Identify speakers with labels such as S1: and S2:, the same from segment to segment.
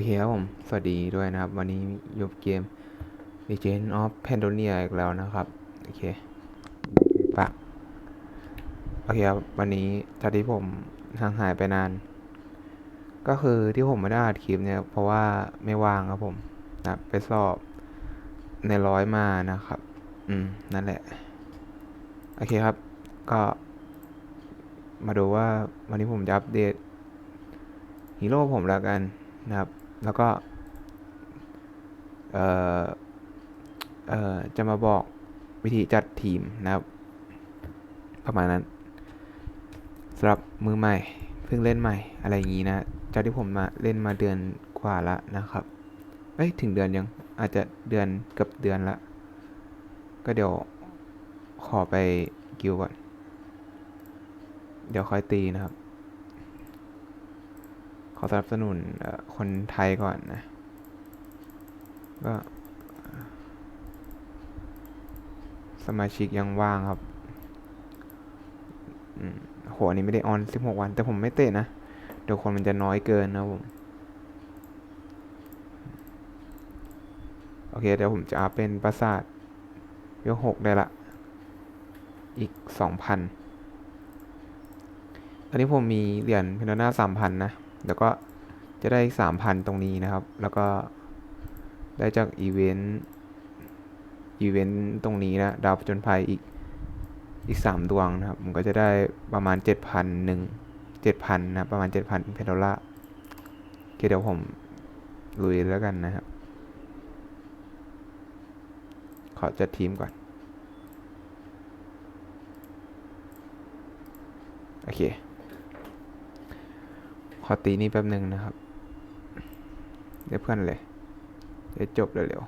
S1: อเคครับผม สวัสดีด้วยนะครับ วันนี้ยกเกม Legend of Pandonia อีกแล้วนะครับ โอเคปะโอเคครับ วันนี้จากที่ผมห่างหายไปนาน ก็คือที่ผมไม่ได้อัดคลิปเนี่ย เพราะว่าไม่ว่างครับผมนะไปสอบในร้อยมานะครับ อืม นั่นแหละ โอเคครับ ก็มาดูว่าวันนี้ผมจะอัปเดตฮีโร่ผมแล้วกันนะครับ แล้วก็จะมาบอกวิธีจัดทีมนะครับ ประมาณนั้นสำหรับมือใหม่เพิ่งเล่นใหม่อะไรอย่างนี้นะจากที่ผมมาเล่นมาเดือนกว่าละนะครับเอ้ยถึงเดือนยังอาจจะเดือนเกือบเดือนละ ก็เดี๋ยวขอไปกิวก่อน เดี๋ยวค่อยตีนะครับ ขอสนับสนุนคนไทยก่อนนะ ก็ สมาชิกยังว่างครับโหอันนี้ไม่ได้ออนสิบหกวัน แต่ผมไม่เตะนะ เดี๋ยวคนมันจะน้อยเกินนะผม โอเค เดี๋ยวผมจะอัพเป็นปราสาทเวลหกได้ละ อีกสองพันตอนนี้ผมมีเหรียญเพนนาสามพันนะ แล้วก็จะได้สามพันตรงนี้นะครับ แล้วก็ได้จากอีเวนต์อีเวนต์ตรงนี้นะ ดาวผจนภัยอีกอีกสามดวงนะครับผมก็จะได้ประมาณเจ็ดพันหนึ่งเจ็ดพันนะ ประมาณเจ็ดพันเพนดอลลาร์เคเดี๋ยวผมลุยแล้วกันนะครับ ขอจัดทีมก่อน โอเค อตีนี่แป๊บหนึ่งนะครับ เดี๋ยวเพื่อนเลย เดี๋ยวจบเร็ว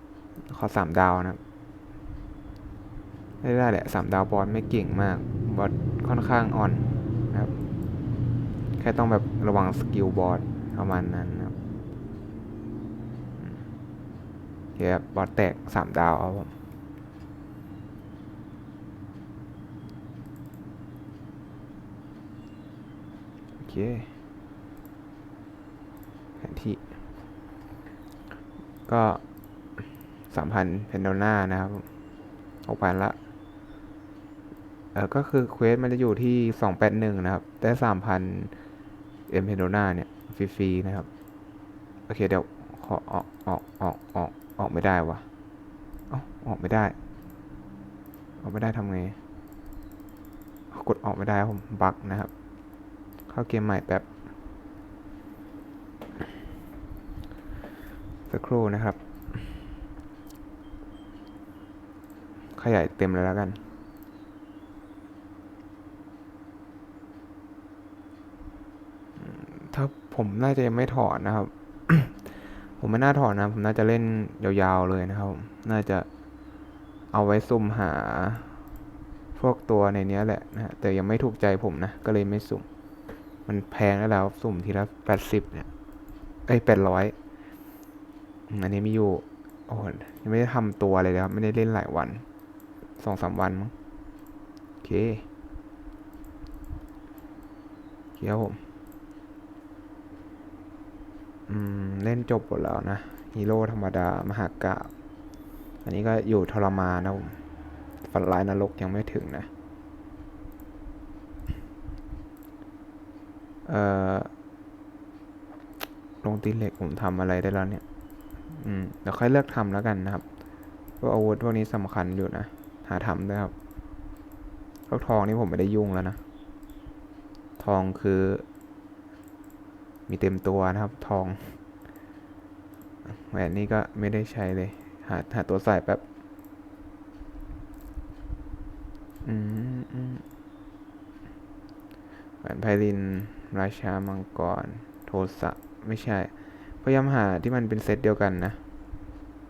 S1: ๆขอสามดาวนะได้ได้แหละสามดาวบอสไม่เก่งมาก บอสค่อนข้างอ่อนนะครับ แค่ต้องแบบระวังสกิลบอสประมาณนั้นนะครับเคครับบอสแตกสามดาวครับผมโอเค ที่ ก็สามพันเพนโดนานะครับหกพันละเออก็คือเควสมันจะอยู่ที่สองแปดหนึ่งนะครับ แต่สามพันเอ็มเพนโดนาเนี่ย ฟรีๆนะครับ โอเคเดี๋ยวขอออกออกออกออกออกไม่ได้วะเอ้าออกไม่ได้ ออกไม่ได้ทำไง กดออกไม่ได้ผมบั๊กนะครับ เข้าเกมใหม่แป๊บ สักครู่นะครับ ขยายเต็มเลยแล้วกัน ถ้าผมน่าจะยังไม่ถอนนะครับ ผมไม่น่าถอนนะ ผมน่าจะเล่นยาวๆเลยนะครับ น่าจะเอาไว้ซุ่มหา พวกตัวในนี้แหละนะฮะแต่ยังไม่ถูกใจผมนะ ก็เลยไม่สุ่ม มันแพงแล้วแล้วสุ่มทีละแปดสิบเนี่ย เอ้ยแปดร้อย อันนี้มีอยู่โอ้ยังไม่ได้ทำตัวเลยครับไม่ได้เล่นหลายวันสองสามวันมั้งโอเคเคครับผมอืมเล่นจบหมดแล้วนะฮีโร่ธรรมดามหากาพย์อันนี้ก็อยู่ทรมานนะผมฝันร้ายนรกยังไม่ถึงนะเอ่อลงตีเหล็กผมทำอะไรได้แล้วเนี่ย อืมเดี๋ยวค่อยเลือกทำแล้วกันนะครับเพราะอาวุธพวกนี้สำคัญอยู่นะ หาทำด้วยครับพวกทองนี่ผมไม่ได้ยุ่งแล้วนะ ทองคือ มีเต็มตัวนะครับ ทองแหวนนี่ก็ไม่ได้ใช้เลย หาหาตัวใส่แป๊บอืมอืมแหวนไพลิน ราชามังกร โทสะ ไม่ใช่ พยายามหาที่มันเป็นเซตเดียวกันนะ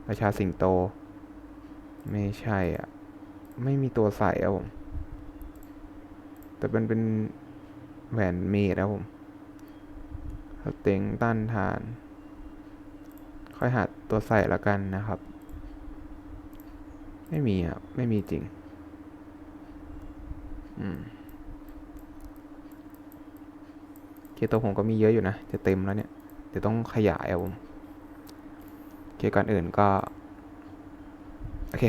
S1: ปราชาสิงโต ไม่ใช่อะ ไม่มีตัวใส่อะผม แต่เป็นเป็นแหวนเมดนะผมเต็งต้านทาน ค่อยหาตัวใส่ละกันนะครับ ไม่มีอะไม่มีจริง อืมโอเคตัวผมก็มีเยอะอยู่นะ จะเต็มแล้วเนี่ย เดี๋ยวต้องขยายครับผมโอเคก่อนอื่นก็ โอเค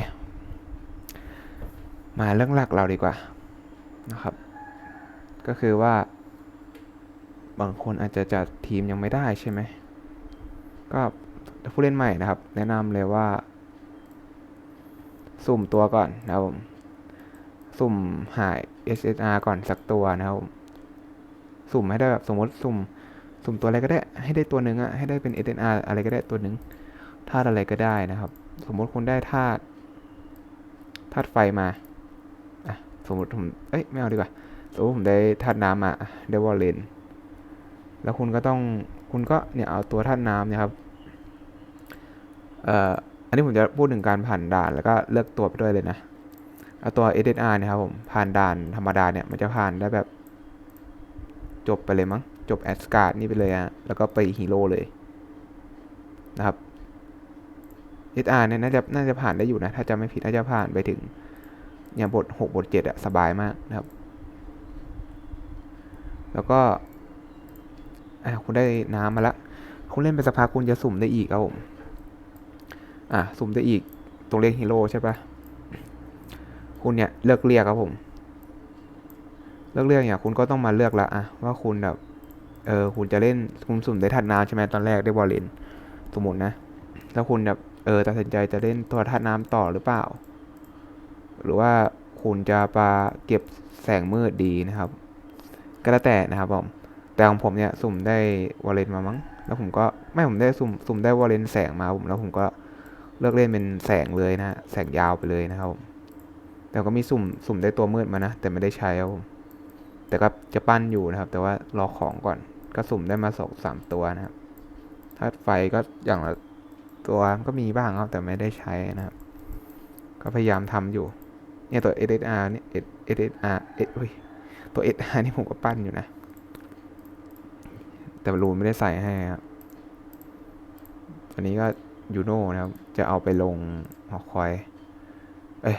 S1: มาเรื่องหลักเราดีกว่านะครับ ก็คือว่า บางคนอาจจะจัดทีมยังไม่ได้ใช่ไหม ก็ผู้เล่นใหม่นะครับ แนะนำเลยว่า สุ่มตัวก่อนนะครับผมสุ่มหา SSR ก่อนสักตัวนะครับ สุ่มให้ได้แบบสมมติสุ่ม สุ่มตัวอะไรก็ได้ให้ได้ตัวหนึ่งอะให้ได้เป็น SSR อะไรก็ได้ตัวหนึ่งธาตุอะไรก็ได้นะครับ สมมติคุณได้ธาตุธาตุไฟมาอะสมมติผมเอ้ยไม่เอาดีกว่าสมมติผมได้ธาตุน้ำมาได้วอลเลนแล้วคุณก็ต้องคุณก็เนี่ยเอาตัวธาตุน้ำเนี่ยครับเอ่ออันนี้ผมจะพูดถึงการผ่านด่านแล้วก็เลือกตัวไปด้วยเลยนะเอาตัว SSR เนี่ยครับผมผ่านด่านธรรมดาเนี่ยมันจะผ่านได้แบบจบไปเลยมั้ง จบแอสการ์ดนี่ไปเลยอะแล้วก็ไปฮีโร่เลยนะครับ SR เนี่ยน่าจะน่าจะผ่านได้อยู่นะ ถ้าจะไม่ผิดน่าจะผ่านไปถึงอย่างบทหกบทเจ็ดอะสบายมากนะครับ แล้วก็อะคุณได้น้ำมาละคุณเล่นไปสักพักคุณจะสุ่มได้อีกครับผมอะสุ่มได้อีกตรงเลขฮีโร่ใช่ปะคุณเนี่ยเลือกเรียกครับผม เลือกเรียกเนี่ยคุณก็ต้องมาเลือกละอะว่าคุณแบบ เออคุณจะเล่นคุณสุ่มได้ทัดน้ำใช่ไหมตอนแรกได้บอลเลนสมมตินะ แล้วคุณแบบเออตัดสินใจจะเล่นตัวทัดน้ำต่อหรือเปล่า หรือว่าคุณจะปาเก็บแสงมืดดีนะครับ ก็แล้วแต่นะครับผมแต่ของผมเนี่ยสุ่มได้วอลเลนมามั้งแล้วผมก็ไม่ผมได้สุ่มสุ่มได้วอลเลนแสงมาผมแล้วผมก็เลือกเล่นเป็นแสงเลยนะฮะแสงยาวไปเลยนะครับผมแต่ก็มีสุ่มสุ่มได้ตัวมืดมานะแต่ไม่ได้ใช้ครับผมแต่ก็จะปั้นอยู่นะครับ แต่ว่ารอของก่อน ก็สุ่มได้มาสองสามตัวนะครับถ้าไฟก็อย่างละตัวก็มีบ้างครับแต่ไม่ได้ใช้นะครับ ก็พยายามทำอยู่ เนี่ยตัว SSR เนี่ย SSR เอ้ยตัว SR นี่ผมก็ปั้นอยู่นะ แต่รูนไม่ได้ใส่ให้ครับอันนี้ก็ยูโน่นะครับ จะเอาไปลงหอคอย เอ้ย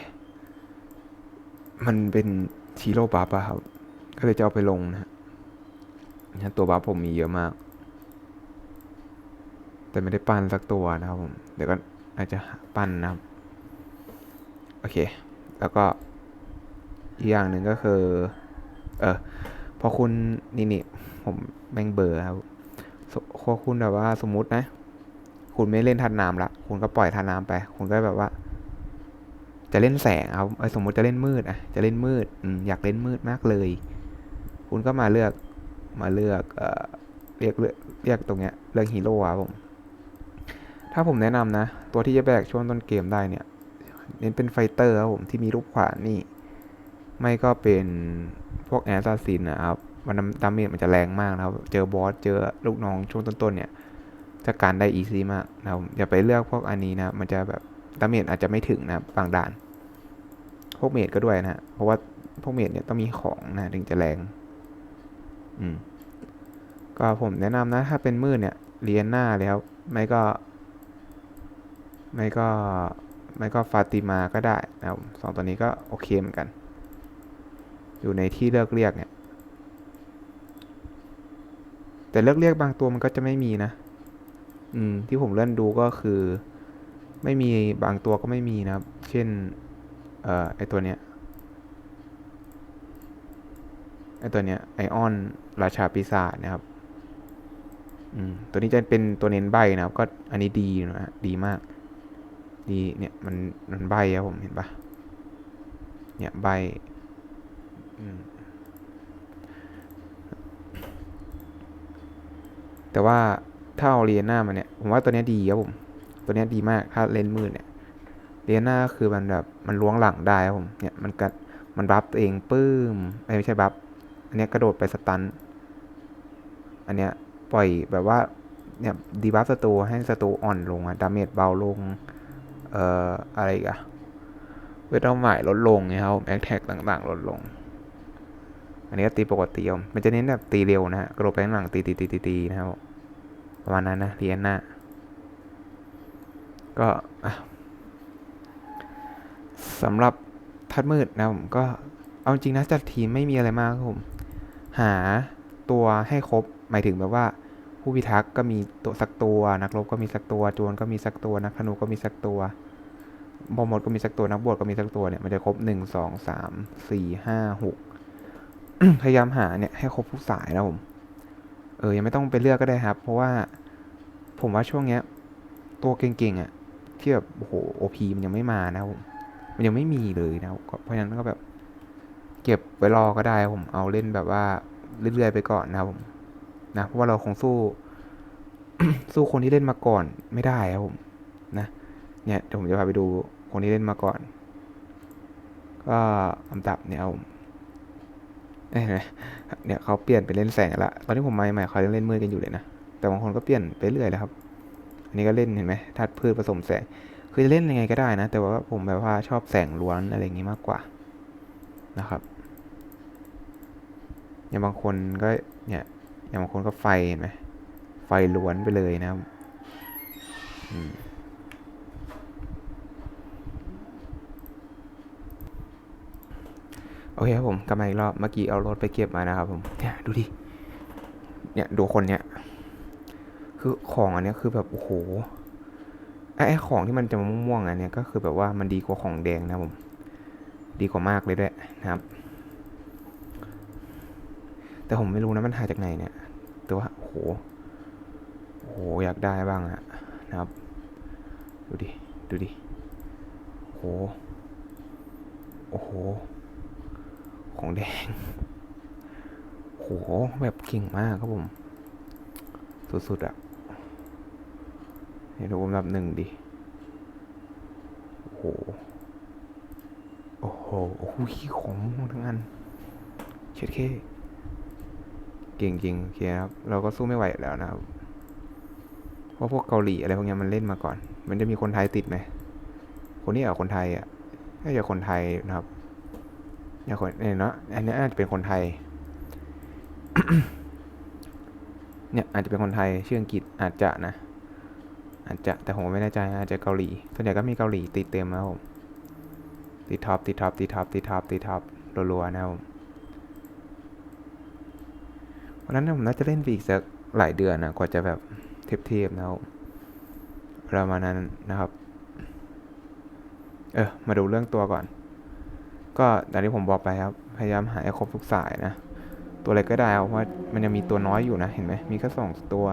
S1: มันเป็นชีโร่บัฟอะครับ ก็เลยจะเอาไปลงนะ ฮะตัวบัฟผมมีเยอะมาก แต่ไม่ได้ปั้นสักตัวนะครับผม เดี๋ยวก็อาจจะปั้นนะครับ โอเค แล้วก็อีกอย่างหนึ่งก็คือ เออพอคุณนี่นี่ผมแม่งเบอร์ครับพอคุณแบบว่าสมมุตินะ คุณไม่เล่นทัดน้ำละ คุณก็ปล่อยทัดน้ำไป คุณก็แบบว่า จะเล่นแสงเอาสมมุติจะเล่นมืดอะ จะเล่นมืดอมอยากเล่นมืดมากเลย คุณก็มาเลือก มาเลือกเอ่อเรียกเลือกเรียกตรงเนี้ยเลือกฮีโร่ครับผมถ้าผมแนะนำนะ ตัวที่จะแบกช่วงต้นเกมได้เนี่ยเน้นเป็นไฟเตอร์ครับผมที่มีรูปขวานนี่ ไม่ก็เป็นพวกแอสซัสซินนะครับมันดาเมจมันจะแรงมากนะครับ เจอบอสเจอลูกน้องช่วงต้นๆเนี่ยจะการได้อีซี่มากนะครับอย่าไปเลือกพวกอันนี้นะมันจะแบบดาเมจอาจจะไม่ถึงนะบบางด่าน พวกเมจก็ด้วยนะเพราะว่าพวกเมจเนี่ยต้องมีของนะถึงจะแรง อืมก็ผมแนะนำนะ ถ้าเป็นมืดเนี่ยเรียนหน้าเลยครับ ไม่ก็ ไม่ก็ ไม่ก็ฟาติมาก็ได้นะครับสองตัวนี้ก็โอเคเหมือนกัน อยู่ในที่เลือกเรียกเนี่ย แต่เลือกเรียกบางตัวมันก็จะไม่มีนะ อืม ที่ผมเลื่อนดูก็คือ ไม่มีบางตัวก็ไม่มีนะครับ เช่น เอ่อ ไอตัวเนี้ย ไอตัวเนี้ยไอออน ราชาปีศาจนะครับตัวนี้จะเป็นตัวเน้นใบนะครับ ก็อันนี้ดีนะฮะดีมาก ดีเนี่ยมันมันใบครับผมเห็นปะเนี่ยใบแต่ว่าถ้าเอาเรียนหน้ามาเนี่ยผมว่าตัวเนี้ยดีครับผมตัวเนี้ยดีมากถ้าเลนมืดเนี่ยเรียนหน้าคือมันแบบมันล้วงหลังได้ครับผมเนี่ยมันกัดมันบัฟตัวเองปื้มไม่ใช่บัฟอันเนี้ยกระโดดไปสตัน อันเนี้ยปล่อยแบบว่าเนี่ยดีบัฟศัตรูให้ศัตรูอ่อนลงอะดาเมจเบาลง เอ่อ อะไรอีกอะเวทเท่าหมายลดลงไงครับแอคแท็กต่างๆ ลดลง อันนี้ก็ตีปกติครับมันจะเน้นแบบตีเร็วนะฮะกระโดดไปข้างหลังตีตีตีตีตีนะครับประมาณนั้นนะเรียนหน้าก็สำหรับทัดมืดนะผมก็เอาจริงนะจัดทีมไม่มีอะไรมากครับผม หาตัวให้ครบ หมายถึงแบบว่า ผู้พิทักษ์ก็มีตัวสักตัว นักรบก็มีสักตัวโจรก็มีสักตัวนักธนูก็มีสักตัวบอมหมดก็มีสักตัวนักบวชก็มีสักตัวเนี่ยมันจะครบหนึ่งสองสามสี่ห้าหกพยายามหาเนี่ยให้ครบทุกสายนะผมเออยังไม่ต้องไปเลือกก็ได้ครับ เพราะว่าผมว่าช่วงเนี้ย ตัวเก่งๆอะที่แบบโอ้โหโอพีมันยังไม่มานะผมมันยังไม่มีเลยนะเพราะฉะนั้นก็แบบ เก็บไว้รอก็ได้ผมเอาเล่นแบบว่าเรื่อยๆไปก่อนนะครับผม นะเพราะว่าเราคงสู้ สู้คนที่เล่นมาก่อนไม่ได้ครับผมนะเนี่ยเดี๋ยวผมจะพาไปดูคนที่เล่นมาก่อน ก็ลำดับเนี่ยเอาผมเอ้ยเห็นไหมเนี่ยเขาเปลี่ยนไปเล่นแสงละตอนที่ผมมาใหม่ๆเขายังเล่นมืดกันอยู่เลยนะแต่บางคนก็เปลี่ยนไปเรื่อยเลยครับ อันนี้ก็เล่นเห็นไหมทัดพืชผสมแสง คือจะเล่นยังไงก็ได้นะ แต่ว่าผมแบบว่าชอบแสงล้วนอะไรอย่างงี้มากกว่านะครับอย่างบางคนก็เนี่ย อย่างบางคนก็ไฟเห็นไหมไฟล้วนไปเลยนะครับอืมโอเคครับผมกลับมาอีกรอบเมื่อกี้เอารถไปเก็บมานะครับผมเนี่ยดูดิเนี่ยดูคนเนี่ยคือของอันเนี้ยคือแบบโอ้โหไอ้ไอ้ของที่มันจะม่วงๆอันเนี้ยก็คือแบบว่ามันดีกว่าของแดงนะครับผม ดีกว่ามากเลยด้วยนะครับ แต่ผมไม่รู้นะมันหาจากไหนเนี่ย แต่ว่าโหโหอยากได้บ้างอะนะครับ ดูดิ ดูดิโหโอ้โห ของแดงโหแบบเก่งมากครับผม สุดๆอะให้ดูอันดับหนึ่งดิโอ้โห โอ้โห โอ้โหของม่วงทั้งอันเช็ดเค เก่งจริงโอเคครับ เราก็สู้ไม่ไหวแล้วนะครับ เพราะพวกเกาหลีอะไรพวกนี้มันเล่นมาก่อน มันจะมีคนไทยติดไหม คนนี้เหรอคนไทยอะน่าจะคนไทยนะครับเนี่ยคนเนี่ยเนาะ อันนี้อาจจะเป็นคนไทย เนี่ยอาจจะเป็นคนไทยชื่ออังกฤษอาจจะนะ อาจจะแต่ผมไม่แน่ใจอาจจะเกาหลี ส่วนใหญ่ก็มีเกาหลีติดเต็มนะผมติดท็อปติดท็อปติดท็อปติดท็อปติดท็อปรัวๆนะครับ ผมเพราะฉะนั้นผมน่าจะเล่นไปอีกสักหลายเดือนนะกว่าจะแบบเทียบๆนะครับประมาณนั้นนะครับ เออมาดูเรื่องตัวก่อน ก็อย่างที่ผมบอกไปครับ พยายามหาให้ครบทุกสายนะ ตัวอะไรก็ได้เพราะว่ามันยังมีตัวน้อยอยู่นะ เห็นไหมมีแค่สองตัว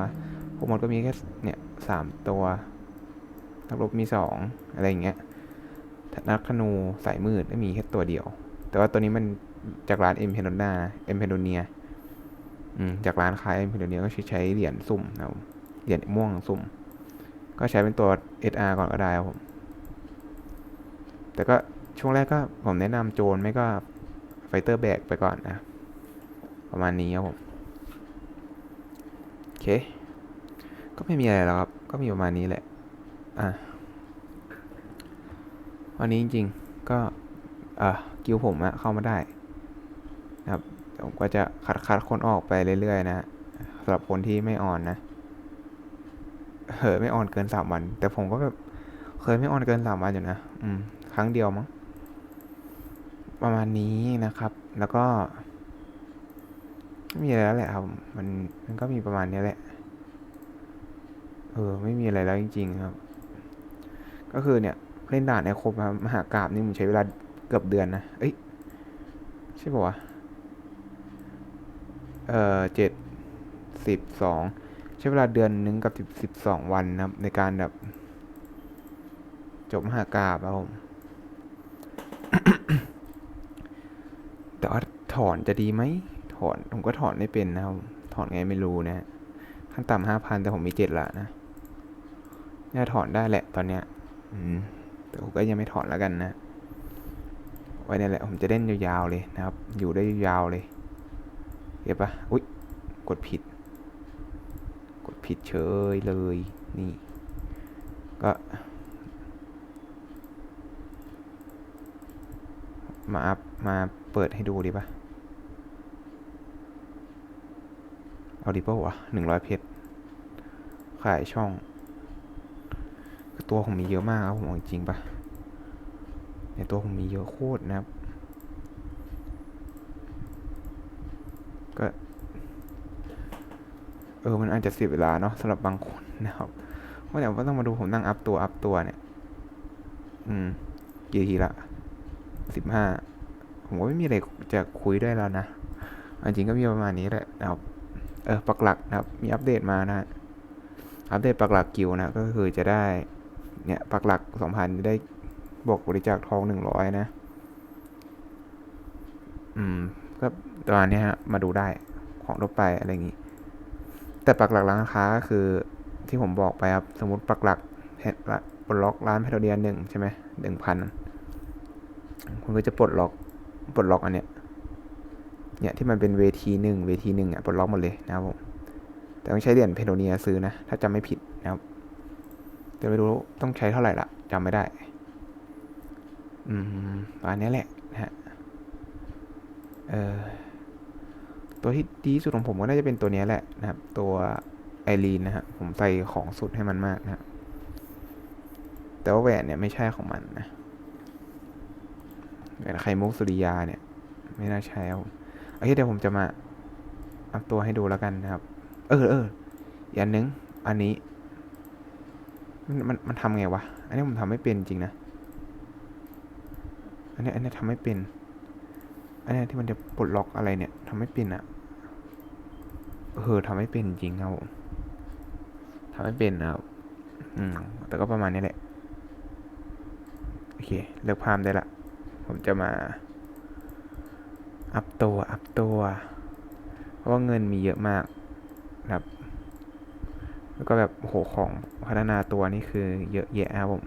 S1: พวกมดก็มีแค่เนี่ยสามตัวนักรบมีสองอะไรอย่างเงี้ยนักธนูสายมืดก็มีแค่ตัวเดียว แต่ว่าตัวนี้มันจากร้านเอ็มเพนโดนาเอ็มเพนโดเนียอืม จากร้านขายเอ็มเพนโดเนียก็ใช้เหรียญสุ่มนะครับเหรียญม่วงสุ่ม ก็ใช้เป็นตัว SR ก่อนก็ได้ครับผม แต่ก็ช่วงแรกก็ผมแนะนำโจนไม่ก็ไฟเตอร์แบกไปก่อนนะ ประมาณนี้ครับผม โอเค ก็ไม่มีอะไรแล้วครับ ก็มีประมาณนี้แหละ อะ วันนี้จริงๆ ก็อะกิวผมอะเข้ามาได้ ผมก็จะคัดคัดคนออกไปเรื่อยๆนะสำหรับคนที่ไม่อ่อนนะเออไม่อ่อนเกินสามวัน แต่ผมก็แบบเคยไม่อ่อนเกินสามวันอยู่นะอืม ครั้งเดียวมั้งประมาณนี้นะครับ แล้วก็ไม่มีอะไรแล้วแหละครับ มันมันก็มีประมาณนี้แหละ เออ ไม่มีอะไรแล้วจริง ๆ ครับ ก็คือเนี่ย เล่นด่านในครบครับมหากราบนี่มันใช้เวลาเกือบเดือนนะ เอ้ย ใช่ป่าวะ เอ่อเจ็ดสิบสองใช้เวลาเดือนหนึ่งกับสิบสิบสองวันนะครับ ในการแบบ จบมหากราบเอาแต่ว่าถอนจะดีไหมถอนผมก็ถอนไม่เป็นนะครับ ถอนไงไม่รู้นะ ขั้นต่ำห้าพันแต่ผมมีเจ็ดละนะน่าถอนได้แหละตอนเนี้ย อืม แต่ผมก็ยังไม่ถอนแล้วกันนะ ไว้เนี่ยแหละผมจะเล่นยาวๆเลยนะครับ อยู่ได้ยาวๆเลย เห็นปะอุ๊ย กดผิด กดผิดเฉยเลย นี่ ก็ มาอัพมาเปิดให้ดูดีปะเอาดีปะวะหนึ่งร้อยเพชร ขายช่อง ตัวผมมีเยอะมากครับผมจริงปะในตัวผมมีเยอะโคตรนะครับ ก็เออมันอาจจะเสียเวลาเนาะสำหรับบางคนนะครับว่าเดี๋ยวต้องมาดูผมนั่งอัพตัวอัพตัวเนี่ย อืมกี่ทีละสิบห้าผมก็ไม่มีอะไรจะคุยด้วยแล้วนะอจริงก็มีประมาณนี้แหละนะครับเออปักหลักนะครับ มีอัปเดตมานะฮะอัปเดตปักหลักกิวนะก็คือจะได้เนี่ยปักหลักสองพันได้บอกบริจาคทองหนึ่งร้อยนะ อืมก็ ตอนนี้ฮะมาดูได้ของทั่วไปอะไรอย่างนี้ แต่ปักหลักร้านค้าก็คือที่ผมบอกไปครับสมมติปักหลักเพละปลดล็อกร้านแพทเดียนหนึ่งใช่ไหมหนึ่งพันคุณก็จะปลดล็อกปลดล็อกอันเนี้ยเนี่ยที่มันเป็นเวทีหนึ่งเวทีหนึ่งอะปลดล็อกหมดเลยนะครับผมแต่ต้องใช้เหรียญเพโดเนียซื้อนะถ้าจำไม่ผิดนะครับแต่ไม่รู้ต้องใช้เท่าไหร่ละจำไม่ได้ อืมประมาณนี้แหละนะฮะเออ ตัวที่ดีที่สุดของผมก็น่าจะเป็นตัวนี้แหละนะครับ ตัวไอรีนนะฮะผมใส่ของสุดให้มันมากนะครับแต่ว่าแหวนเนี่ยไม่ใช่ของมันนะแหวนไข่มุกสุริยาเนี่ย ไม่น่าใช่ครับโอเคเดี๋ยวผมจะมาอัพตัวให้ดูแล้วกันนะครับ เออเอออีกอันนึงอันนี้ มันมันมันทำไงวะ อันนี้ผมทำไม่เป็นจริงนะ อันนี้อันนี้ทำไม่เป็น อันนี้ที่มันจะปลดล็อกอะไรเนี่ยทำไม่เป็นอะ เออทำไม่เป็นจริงครับผมทำไม่เป็นนะครับอืมแต่ก็ประมาณนี้แหละ โอเค เลิกพามได้ละ ผมจะมา อัพตัว อัพตัว เพราะว่าเงินมีเยอะมากครับ แล้วก็แบบโหของพัฒนาตัวนี่คือเยอะแยะครับผม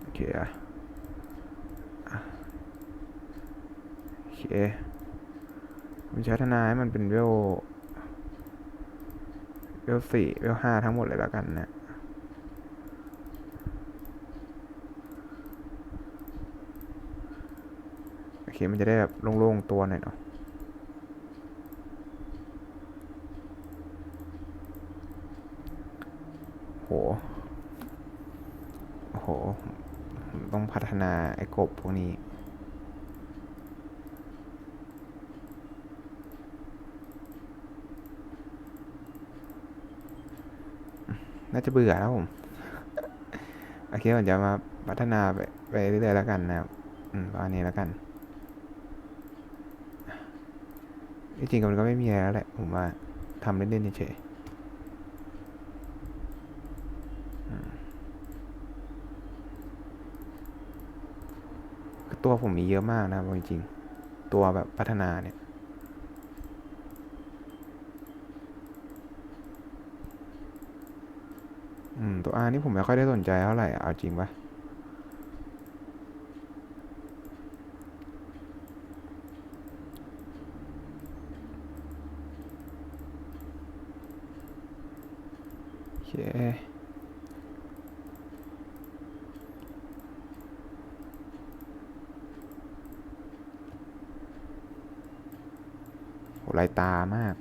S1: โอเคอะโอเค ผมจะพัฒนาให้มันเป็นเวลเวลสี่เวลห้าทั้งหมดเลยแล้วกันนะโอเคมันจะได้แบบโล่งๆตัวหน่อยเนาะโหโห ต้องพัฒนาไอ้กบพวกนี้ น่าจะเบื่อแล้วผมโอเคผมจะมาพัฒนาไปไปเรื่อยๆแล้วกันนะครับอืมประมาณนี้แล้วกันจริงๆมันก็ไม่มีอะไรแล้วแหละผมว่าทำเล่นๆเฉยๆตัวผมมีเยอะมากนะครับจริงๆตัวแบบพัฒนาเนี่ย อืม ตัว R นี่ผมไม่ค่อยได้สนใจเท่าไหร่เอาจริงปะโอเคโหลายตามาก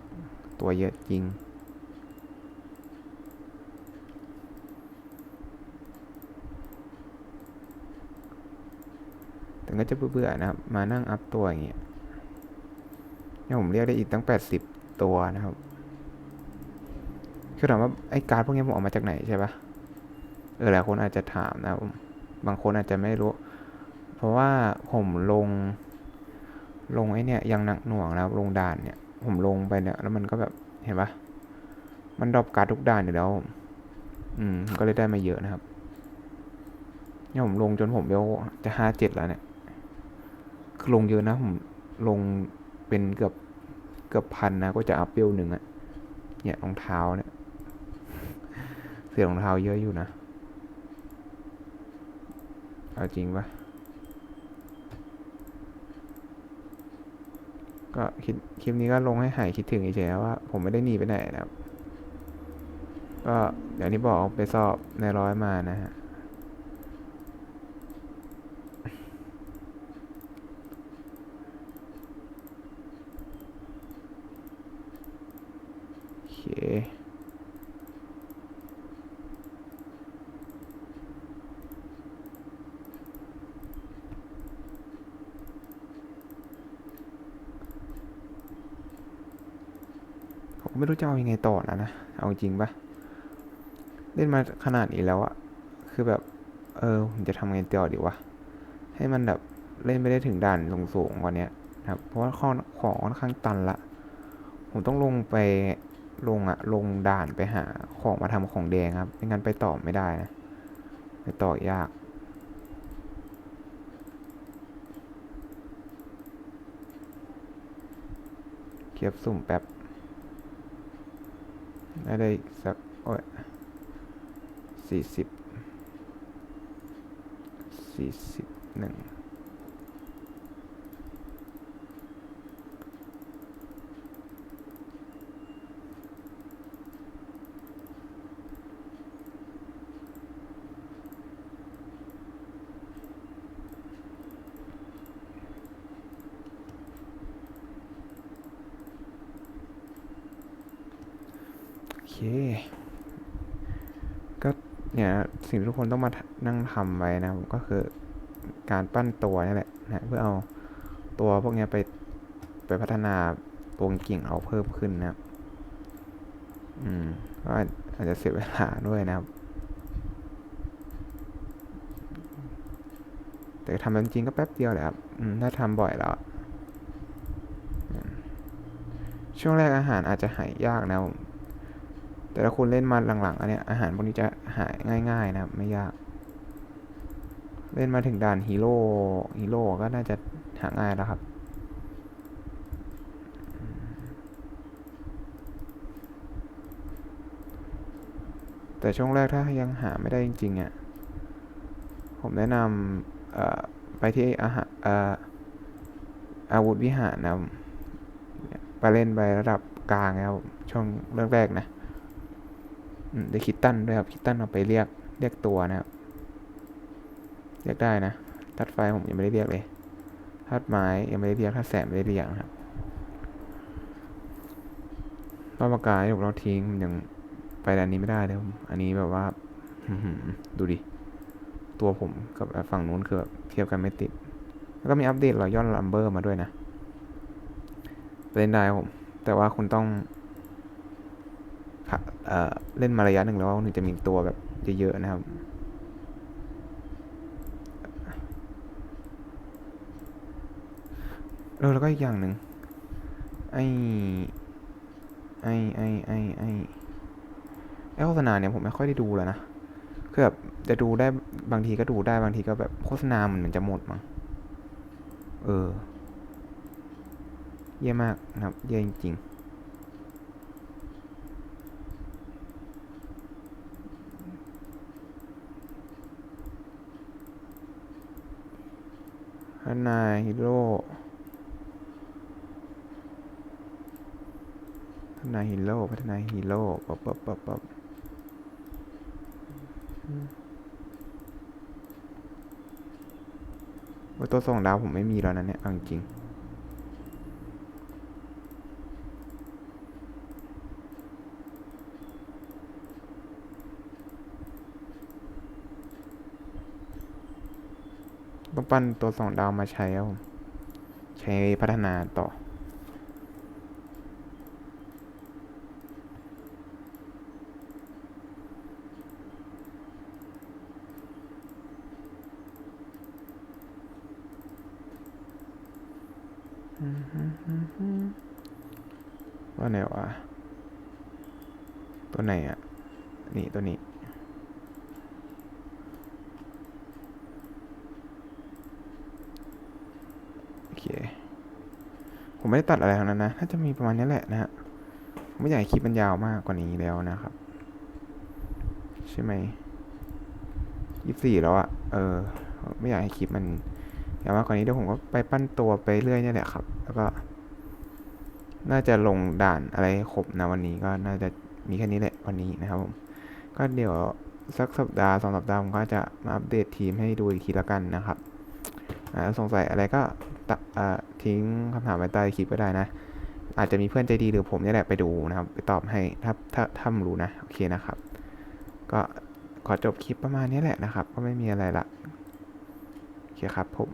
S1: ตัวเยอะจริง แต่ก็จะเบื่อๆนะครับ มานั่งอัพตัวอย่างเงี้ยเนี่ยผมเรียกได้อีกตั้งแปดสิบตัวนะครับ คือถามว่าไอ้การพวกนี้ผมเอามาจากไหนใช่ปะเออหลายคนอาจจะถามนะครับผมบางคนอาจจะไม่รู้ เพราะว่าผมลง ลงไอ้เนี่ยยังหนักหน่วงนะครับลงด่านเนี่ย ผมลงไปเนี่ยแล้วมันก็แบบเห็นปะมันดรอปการ์ดทุกด่านอยู่แล้ว อืม ก็เลยได้มาเยอะนะครับ เนี่ยผมลงจนผมเวลจะห้าเจ็ดแล้วเนี่ย ลงเยอะนะผมลงเป็นเกือบเกือบพันนะก็จะอัพเวลหนึ่งอะเนี่ยรองเท้าเนี่ยเสียรองเท้าเยอะอยู่นะเอาจริงปะก็คลิปคลิปนี้ก็ลงให้หายคิดถึงเฉยๆว่า ผมไม่ได้หนีไปไหนนะครับ ก็อย่างที่บอกไปสอบในร้อยมานะฮะ โอเค ผมไม่รู้จะเอายังไงต่อนะนะ เอาจริงปะเล่นมาขนาดนี้แล้วอะคือแบบ เออผมจะทำไงต่อดีวะ ให้มันแบบเล่นไม่ได้ถึงด่านสูงๆกว่านี้นะครับ เพราะว่าข้อของค่อนข้างตันละ ผมต้องลงไป ลงอะลงด่านไปหาของมาทำของแดงครับไม่งั้นไปต่อไม่ได้นะไปต่อยาก เก็บสุ่มแป๊บได้ได้สักโอ้ยสี่สิบสี่สิบหนึ่ง เคก็เนี่ยสิ่งที่ทุกคนต้องมานั่งทำไว้นะก็คือการปั้นตัวนี่แหละนะเพื่อเอาตัวพวกนี้ไปไปพัฒนาตัวกิ่งเอาเพิ่มขึ้นนะอืมก็อาจจะเสียเวลาด้วยนะครับ แต่ทำจริงก็แป๊บเดียวแหละครับอืมถ้าทำบ่อยแล้ว ช่วงแรกอาหารอาจจะหายยากนะ แต่ถ้าคุณเล่นมาหลังๆอันเนี้ยอาหารพวกนี้จะหายง่าย ๆ นะครับ ไม่ยาก เล่นมาถึงด่านฮีโร่ฮีโร่ก็น่าจะหาง่ายแล้วครับแต่ช่วงแรกถ้ายังหาไม่ได้จริงๆอะ ผมแนะนำไปที่อาหารอาวุธวิหารนะไปเล่นไประดับกลางนะครับช่วงแรกๆนะ ได้คิดตันด้วยครับคิดตันเอาไปเรียกเรียกตัวนะครับเรียกได้นะทัดไฟผมยังไม่ได้เรียกเลยทัดไม้ยังไม่ได้เรียกทัดแสงไม่ได้เรียกครับรอบปากกาที่ผมเราทิ้งยังไปด้านนี้ไม่ได้เลยอันนี้แบบว่าดูดิตัวผมกับฝั่งนู้นคือแบบเทียบกันไม่ติด แล้วก็มีอัปเดตรอยย่อนลัมเบอร์มาด้วยนะเล่นได้ผม แต่ว่าคุณต้อง เเล่นมาระยะหนึ่งแล้วถึงจะมีตัวแบบเยอะๆนะครับเออแล้วก็อีกอย่างหนึ่งไอ้ไอ้ไอ้ไอ้ไอไอโฆษณาเนี่ยผมไม่ค่อยได้ดูแล้วนะคือแบบจะดูได้บางทีก็ดูได้บางทีก็แบบโฆษณามันเหมือนจะหมดมั้งเออ เยี่ยมากนะครับ เยี่ยจริงๆ พัฒนาฮีโร่พัฒนาฮีโร่พัฒนาฮีโร่ปั๊บปั๊บปั๊บปั๊บว่าตัวส่งดาวผมไม่มีแล้วนะเนี่ยเอาจริงๆ ต้องปั้นตัวส่งดาวมาใช้ครับผมใช้พัฒนาต่อ ว่าไหนวะ ตัวไหนอะ นี่ตัวนี้ โอเค ผมไม่ได้ตัดอะไรทั้งนั้นนะถ้าจะมีประมาณนี้แหละนะฮะไม่อยากให้คลิปมันยาวมากกว่านี้แล้วนะครับ ใช่ไหมยี่สิบสี่แล้วอะเออ ไม่อยากให้คลิปมันยาวมากกว่านี้เดี๋ยวผมก็ไปปั้นตัวไปเรื่อยเนี่ยแหละครับ แล้วก็ น่าจะลงด่านอะไรครบนะวันนี้ก็น่าจะมีแค่นี้แหละวันนี้นะครับผมก็เดี๋ยวสักสัปดาห์สองสัปดาห์ผมก็จะมาอัปเดตทีมให้ดูอีกทีละกันนะครับอ่าสงสัยอะไรก็ ทิ้งคำถามไว้ใต้คลิปก็ได้นะ อาจจะมีเพื่อนใจดีหรือผมเนี่ยแหละไปดูนะครับ ไปตอบให้ถ้าถ้าถ้ารู้นะโอเคนะครับ ก็ขอจบคลิปประมาณนี้แหละนะครับ ก็ไม่มีอะไรละโอเคครับผม